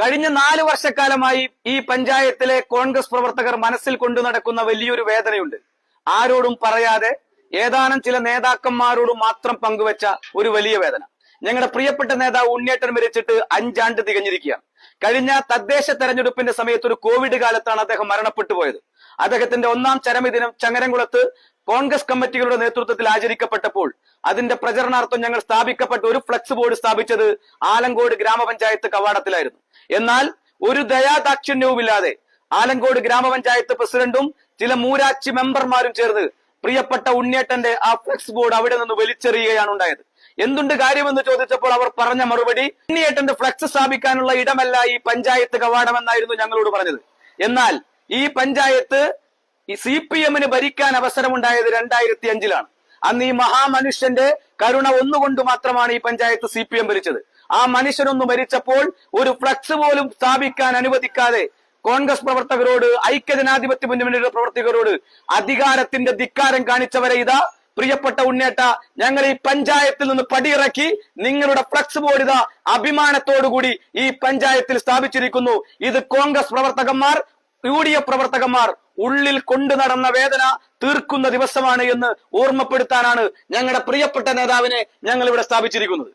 കഴിഞ്ഞ നാല് വർഷക്കാലമായി ഈ പഞ്ചായത്തിലെ കോൺഗ്രസ് പ്രവർത്തകർ മനസ്സിൽ കൊണ്ടു നടക്കുന്ന വലിയൊരു വേദനയുണ്ട്. ആരോടും പറയാതെ ഏതാനും ചില നേതാക്കന്മാരോട് മാത്രം പങ്കുവച്ച ഒരു വലിയ വേദന. ഞങ്ങളുടെ പ്രിയപ്പെട്ട നേതാവ് ഉണ്ണിയേട്ടൻ മരിച്ചിട്ട് അഞ്ചാണ്ട് തികഞ്ഞിരിക്കുകയാണ്. കഴിഞ്ഞ തദ്ദേശ തെരഞ്ഞെടുപ്പിന്റെ സമയത്ത് ഒരു കോവിഡ് കാലത്താണ് അദ്ദേഹം മരണപ്പെട്ടു പോയത്. അദ്ദേഹത്തിന്റെ ഒന്നാം ചരമദിനം ചങ്ങരംകുളത്ത് കോൺഗ്രസ് കമ്മിറ്റികളുടെ നേതൃത്വത്തിൽ ആചരിക്കപ്പെട്ടപ്പോൾ അതിന്റെ പ്രചരണാർത്ഥം ഞങ്ങൾ സ്ഥാപിക്കപ്പെട്ട ഒരു ഫ്ലക്സ് ബോർഡ് സ്ഥാപിച്ചത് ആലങ്കോട് ഗ്രാമപഞ്ചായത്ത് കവാടത്തിലായിരുന്നു. എന്നാൽ ഒരു ദയാദാക്ഷിണ്യവുമില്ലാതെ ആലങ്കോട് ഗ്രാമപഞ്ചായത്ത് പ്രസിഡന്റും ചില മൂരാച്ചി മെമ്പർമാരും ചേർന്ന് പ്രിയപ്പെട്ട ഉണ്ണിയേട്ടന്റെ ആ ഫ്ലക്സ് ബോർഡ് അവിടെ നിന്ന് വലിച്ചെറിയുകയാണ് ഉണ്ടായത്. എന്തുണ്ട് കാര്യമെന്ന് ചോദിച്ചപ്പോൾ അവർ പറഞ്ഞ മറുപടി ഉണ്ണിയേട്ടന്റെ ഫ്ലക്സ് സ്ഥാപിക്കാനുള്ള ഇടമല്ല ഈ പഞ്ചായത്ത് കവാടം എന്നായിരുന്നു ഞങ്ങളോട് പറഞ്ഞത്. എന്നാൽ ഈ പഞ്ചായത്ത് സി പി എമ്മിന് ഭരിക്കാൻ അവസരമുണ്ടായത് രണ്ടായിരത്തി അഞ്ചിലാണ് അന്ന് ഈ മഹാമനുഷ്യന്റെ കരുണ ഒന്നുകൊണ്ട് മാത്രമാണ് ഈ പഞ്ചായത്ത് സി പി എം ഭരിച്ചത്. ആ മനുഷ്യനൊന്ന് മരിച്ചപ്പോൾ ഒരു ഫ്ലക്സ് പോലും സ്ഥാപിക്കാൻ അനുവദിക്കാതെ കോൺഗ്രസ് പ്രവർത്തകരോട് ഐക്യജനാധിപത്യ മുന്നണിയുടെ പ്രവർത്തകരോട് അധികാരത്തിന്റെ ധിക്കാരം കാണിച്ചവരെ ഇതാ പ്രിയപ്പെട്ട ഉണ്ണേട്ട ഞങ്ങൾ ഈ പഞ്ചായത്തിൽ നിന്ന് പടിയിറക്കി നിങ്ങളുടെ ഫ്ലക്സ് ബോർഡ് ഇതാ അഭിമാനത്തോടുകൂടി ഈ പഞ്ചായത്തിൽ സ്ഥാപിച്ചിരിക്കുന്നു. ഇത് കോൺഗ്രസ് പ്രവർത്തകന്മാർ യു ഡി എഫ് പ്രവർത്തകന്മാർ ഉള്ളിൽ കൊണ്ടു നടന്ന വേദന തീർക്കുന്ന ദിവസമാണ് എന്ന് ഓർമ്മപ്പെടുത്താനാണ് ഞങ്ങളുടെ പ്രിയപ്പെട്ട നേതാവിനെ ഞങ്ങൾ ഇവിടെ സ്ഥാപിച്ചിരിക്കുന്നത്.